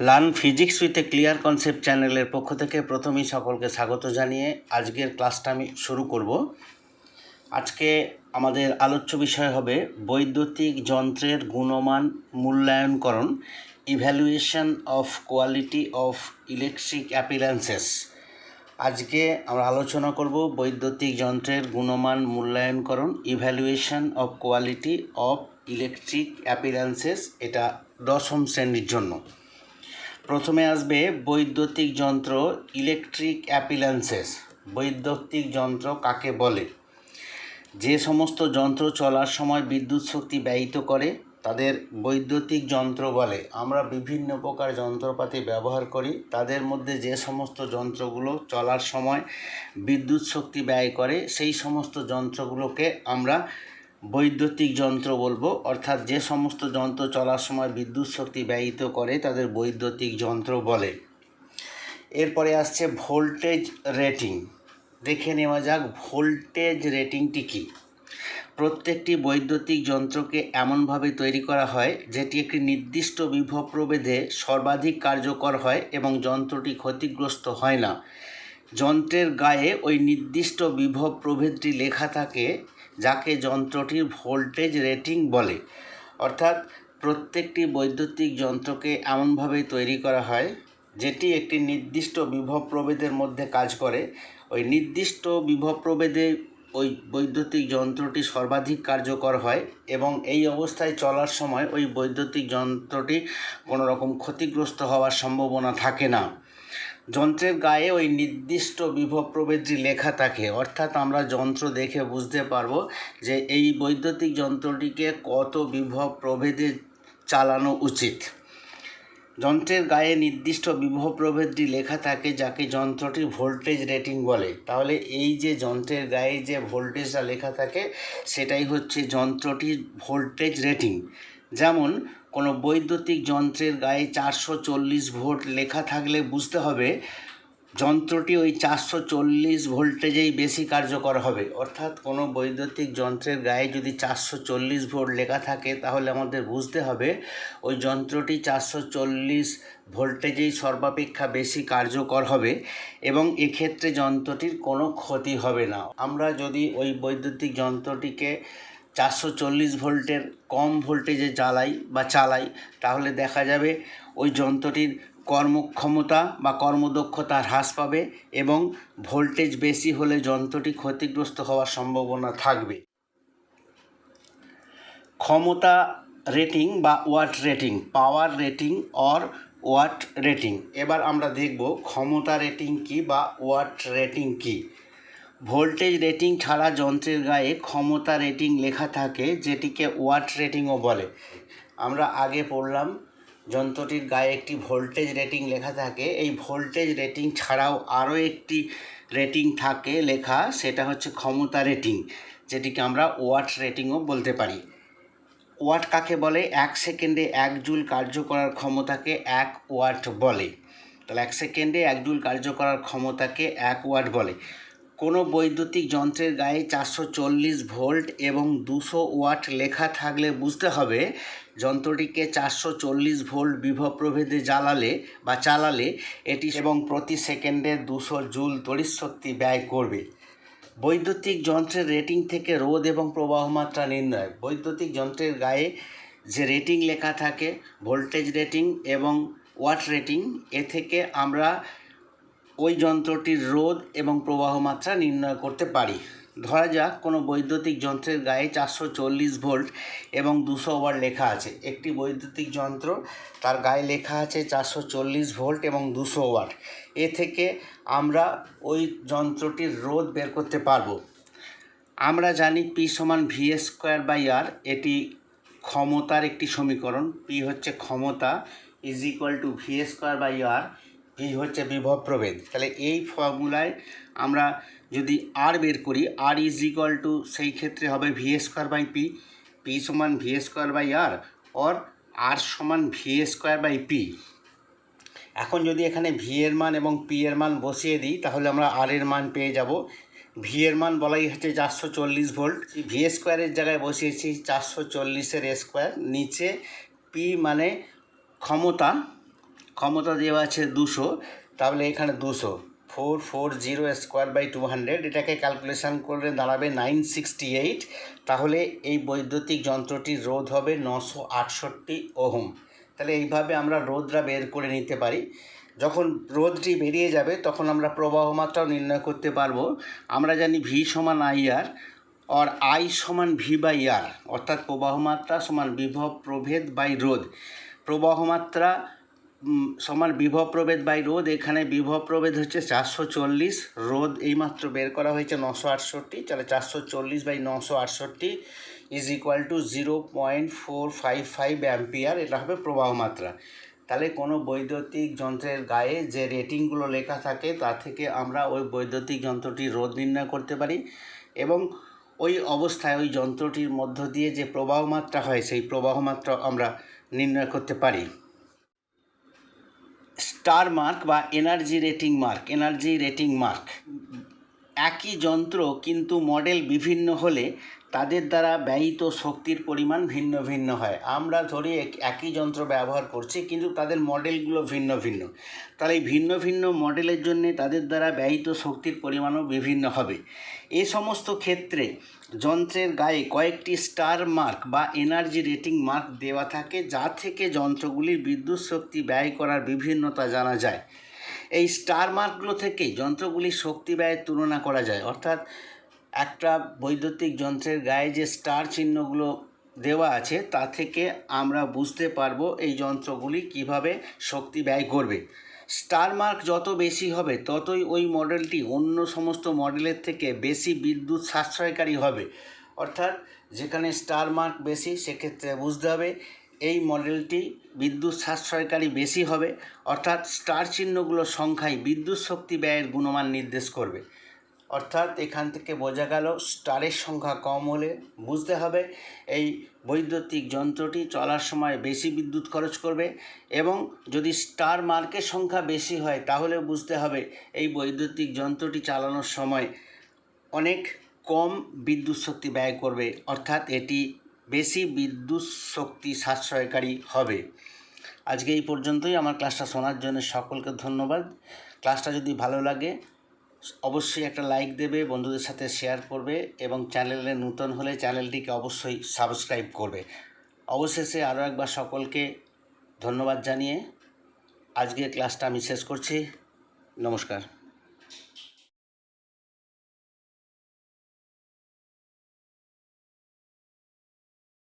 Learn physics with a clear concept চ্যানেলের পক্ষ থেকে প্রথমেই সকলকে স্বাগত জানিয়ে আজকের ক্লাসটা আমি শুরু করব। আজকে আমাদের আলোচ্য বিষয় হবে বৈদ্যুতিক যন্ত্রের গুণমান মূল্যায়নকরণ evaluation of quality of electric appliances আজকে আমরা আলোচনা করব বৈদ্যুতিক যন্ত্রের গুণমান মূল্যায়নকরণ evaluation of quality of electric appliances এটা দশম শ্রেণির জন্য। প্রথমে আসবে বৈদ্যুতিক যন্ত্র ইলেকট্রিক অ্যাপিলায়েন্সেস বৈদ্যুতিক যন্ত্র কাকে বলে? যে সমস্ত যন্ত্র চলার সময় বিদ্যুৎ শক্তি ব্যয়িত করে, তাদের বৈদ্যুতিক যন্ত্র বলে। আমরা বিভিন্ন প্রকার যন্ত্রপাতি ব্যবহার করি। তাদের মধ্যে যে সমস্ত যন্ত্রগুলো চলার সময় বিদ্যুৎ শক্তি ব্যয় করে, সেই সমস্ত যন্ত্রগুলোকে আমরা বৈদ্যুতিক যন্ত্র বলব, অর্থাৎ যে সমস্ত যন্ত্র চলার সময় বিদ্যুৎ শক্তি ব্যয়িত করে তাদের বৈদ্যুতিক যন্ত্র বলে। এরপরে আসছে ভোল্টেজ রেটিং। দেখে নেওয়া যাক ভোল্টেজ রেটিংটি কী। প্রত্যেকটি বৈদ্যুতিক যন্ত্রকে এমনভাবে তৈরি করা হয়, যেটি একটি নির্দিষ্ট বিভব প্রভেদে সর্বাধিক কার্যকর হয় এবং যন্ত্রটি ক্ষতিগ্রস্ত হয় না। যন্ত্রের গায়ে ওই নির্দিষ্ট বিভব প্রভেদটি লেখা থাকে যাকে যন্ত্রটির ভোল্টেজ রেটিং বলে। অর্থাৎ প্রত্যেকটি বৈদ্যুতিক যন্ত্রকে এমনভাবে তৈরি করা হয়, যেটি একটি নির্দিষ্ট বিভব প্রভেদের মধ্যে কাজ করে। ওই নির্দিষ্ট বিভব প্রভেদে ওই বৈদ্যুতিক যন্ত্রটি সর্বাধিক কার্যকর হয় এবং এই অবস্থায় চলার সময় ওই বৈদ্যুতিক যন্ত্রটি কোনো রকম ক্ষতিগ্রস্ত হওয়ার সম্ভাবনা থাকে না। যন্ত্রের গায়ে ওই নির্দিষ্ট বিভব প্রভেদটি লেখা থাকে। অর্থাৎ আমরা যন্ত্র দেখে বুঝতে পারব যে এই বৈদ্যুতিক যন্ত্রটিকে কত বিভব প্রভেদে চালানো উচিত। যন্ত্রের গায়ে নির্দিষ্ট বিভব প্রভেদটি লেখা থাকে যাকে যন্ত্রটির ভোল্টেজ রেটিং বলে। তাহলে এই যে যন্ত্রের গায়ে যে ভোল্টেজটা লেখা থাকে, সেটাই হচ্ছে যন্ত্রটির ভোল্টেজ রেটিং। যেমন কোনো বৈদ্যুতিক যন্ত্রের গায়ে চারশো চল্লিশ ভোল্ট লেখা থাকলে বুঝতে হবে যন্ত্রটি ওই চারশো চল্লিশ ভোল্টেজেই বেশি কার্যকর হবে। অর্থাৎ কোনো বৈদ্যুতিক যন্ত্রের গায়ে যদি চারশো চল্লিশ ভোল্ট লেখা থাকে, তাহলে আমাদের বুঝতে হবে ওই যন্ত্রটি চারশো চল্লিশ ভোল্টেজেই সর্বাপেক্ষা বেশি কার্যকর হবে এবং এক্ষেত্রে যন্ত্রটির কোনো ক্ষতি হবে না। আমরা যদি ওই বৈদ্যুতিক যন্ত্রটিকে চারশো চল্লিশ ভোল্টের কম ভোল্টেজে জ্বালাই বা চালাই, তাহলে দেখা যাবে ওই যন্ত্রটির কর্মক্ষমতা বা কর্মদক্ষতা হ্রাস পাবে এবং ভোল্টেজ বেশি হলে যন্ত্রটি ক্ষতিগ্রস্ত হওয়ার সম্ভাবনা থাকবে। ক্ষমতা রেটিং বা watt rating, power rating or watt rating. এবার আমরা দেখব ক্ষমতা রেটিং কি বা ওয়াট রেটিং কি। ভোল্টেজ রেটিং ছাড়া যন্ত্রের গায়ে ক্ষমতা রেটিং লেখা থাকে, যেটিকে ওয়াট রেটিংও বলে। আমরা আগে পড়লাম, যন্ত্রটির গায়ে একটি ভোল্টেজ রেটিং লেখা থাকে। এই ভোল্টেজ রেটিং ছাড়াও আরও একটি রেটিং থাকে লেখা, সেটা হচ্ছে ক্ষমতা রেটিং, যেটিকে আমরা ওয়াট রেটিংও বলতে পারি। ওয়াট কাকে বলে? এক সেকেন্ডে এক জুল কার্য করার ক্ষমতাকে এক ওয়াট বলে। তাহলে এক সেকেন্ডে এক জুল কার্য করার ক্ষমতাকে এক ওয়াট বলে। কোনো বৈদ্যুতিক যন্ত্রের গায়ে চারশো চল্লিশ ভোল্ট এবং দুশো ওয়াট লেখা থাকলে বুঝতে হবে যন্ত্রটিকে চারশো চল্লিশ ভোল্ট বিভব প্রভেদে জ্বালালে বা চালালে এটি এবং প্রতি সেকেন্ডে দুশো জুল তড়িৎ শক্তি ব্যয় করবে। বৈদ্যুতিক যন্ত্রের রেটিং থেকে রোধ এবং প্রবাহ মাত্রা নির্ণয়। বৈদ্যুতিক যন্ত্রের গায়ে যে রেটিং লেখা থাকে, ভোল্টেজ রেটিং এবং ওয়াট রেটিং, এ থেকে আমরা ওই যন্ত্রটির রোধ এবং প্রবাহ মাত্রা নির্ণয় করতে পারি। ধরা যাক, কোনো বৈদ্যুতিক যন্ত্রের গায়ে চারশো চল্লিশ ভোল্ট এবং দুশো ওয়াট লেখা আছে। একটি বৈদ্যুতিক যন্ত্র, তার গায়ে লেখা আছে চারশো চল্লিশ ভোল্ট এবং দুশো ওয়াট। এ থেকে আমরা ওই যন্ত্রটির রোধ বের করতে পারব। আমরা জানি পি সমান ভি স্কোয়ার বাই আর এটি ক্ষমতার একটি সমীকরণ। পি হচ্ছে ক্ষমতা is equal to V square by R V হচ্ছে বিভব প্রভেদ। তাহলে এই ফর্মুলায় আমরা যদি আর বের করি আর ইজ ইকুয়াল টু সেই ক্ষেত্রে হবে V square by P P সমান V square by R or R সমান ভি স্কোয়ার বাই পি এখন যদি এখানে ভি এর মান এবং পি এর মান বসিয়ে দিই, তাহলে আমরা আর এর মান পেয়ে যাব। ভি এর মান বলাই হচ্ছে চারশো চল্লিশ ভোল্ট ভি স্কোয়ারের জায়গায় বসিয়েছি চারশো চল্লিশের স্কোয়ার নিচে পি মানে ক্ষমতা ক্ষমতা দেওয়া আছে দুশো, তাহলে এখানে দুশো। Four four, zero, square by two hundred, এটাকে ক্যালকুলেশন করলে দাঁড়াবে নাইন সিক্সটি এইট। তাহলে এই বৈদ্যুতিক যন্ত্রটির রোধ হবে নশো আটষট্টি ওহম। তাহলে এইভাবে আমরা রোধটা বের করে নিতে পারি। যখন রোদটি বেরিয়ে যাবে, তখন আমরা প্রবাহ মাত্রাও নির্ণয় করতে পারব। আমরা জানি ভি সমান আই আর আর আই সমান ভি বাই আর অর্থাৎ প্রবাহ মাত্রা সমান বিভব প্রভেদ বাই রোধ। প্রবাহ মাত্রা সমান বিভব প্রভেদ বাই রোধ। এখানে বিভব প্রভেদ হচ্ছে চারশো চল্লিশ। রোধ এইমাত্র বের করা হয়েছে নশো আটষট্টি। তাহলে চারশো চল্লিশ বাই নশো আটষট্টি is equal to zero point four five five ampere এটা হবে প্রবাহ মাত্রা। তাহলে কোনো বৈদ্যুতিক যন্ত্রের গায়ে যে রেটিংগুলো লেখা থাকে, তা থেকে আমরা ওই বৈদ্যুতিক যন্ত্রটির রোধ নির্ণয় করতে পারি। এবং ওই অবস্থায় ওই যন্ত্রটির মধ্য দিয়ে যে প্রবাহ মাত্রা হয়, সেই প্রবাহ মাত্রা আমরা নির্ণয় করতে পারি। স্টার মার্ক বা energy rating mark, energy rating mark. একই যন্ত্র কিন্তু মডেল বিভিন্ন হলে তাদের দ্বারা ব্যয়িত শক্তির পরিমাণ ভিন্ন ভিন্ন হয়। আমরা ধরি এক- একই যন্ত্র ব্যবহার করছি, কিন্তু তাদের মডেলগুলো ভিন্ন ভিন্ন। তাহলে ভিন্ন ভিন্ন মডেলের জন্য তাদের দ্বারা ব্যয়িত শক্তির পরিমাণও বিভিন্ন হবে। এ সমস্ত ক্ষেত্রে যন্ত্রের গায়ে কয়েকটি স্টার মার্ক বা এনার্জি রেটিং মার্ক দেওয়া থাকে, যা থেকে যন্ত্রগুলির বিদ্যুৎ শক্তি ব্যয় করার বিভিন্নতা জানা যায়। এই স্টার মার্কগুলো থেকেই যন্ত্রগুলির শক্তি ব্যয়ের তুলনা করা যায়। অর্থাৎ একটা বৈদ্যুতিক যন্ত্রের গায়ে যে স্টার চিহ্নগুলো দেওয়া আছে, তা থেকে আমরা বুঝতে পারব এই যন্ত্রগুলি কীভাবে শক্তি ব্যয় করবে। স্টার মার্ক যত বেশি হবে, ততই ওই মডেলটি অন্য সমস্ত মডেলের থেকে বেশি বিদ্যুৎ সাশ্রয়কারী হবে। অর্থাৎ যেখানে স্টার মার্ক বেশি, সেক্ষেত্রে বুঝতে হবে এই মডেলটি বিদ্যুৎ সাশ্রয়কারী বেশি হবে। অর্থাৎ স্টার চিহ্নগুলোর সংখ্যাই বিদ্যুৎ শক্তি ব্যয়ের গুণমান নির্দেশ করবে। অর্থাৎ এখান থেকে বোঝা গেল স্টারের সংখ্যা কম হলে বুঝতে হবে এই বৈদ্যুতিক যন্ত্রটি চলার সময় বেশি বিদ্যুৎ খরচ করবে এবং যদি স্টার মার্কের সংখ্যা বেশি হয় তাহলে বুঝতে হবে এই বৈদ্যুতিক যন্ত্রটি চালানোর সময় অনেক কম বিদ্যুৎ শক্তি ব্যয় করবে। অর্থাৎ এটি বেশি বিদ্যুৎ শক্তি সাশ্রয়কারী হবে। আজকে এই পর্যন্তই। আমার ক্লাসটা শোনার জন্য সকলকে ধন্যবাদ। ক্লাসটা যদি ভালো লাগে অবশ্যই একটা লাইক দেবে, বন্ধুদের সাথে শেয়ার করবে এবং চ্যানেলে নূতন হলে চ্যানেলটিকে অবশ্যই সাবস্ক্রাইব করবে। অবশেষে আরও একবার সকলকে ধন্যবাদ জানিয়ে আজকের ক্লাসটা আমি শেষ করছি। নমস্কার।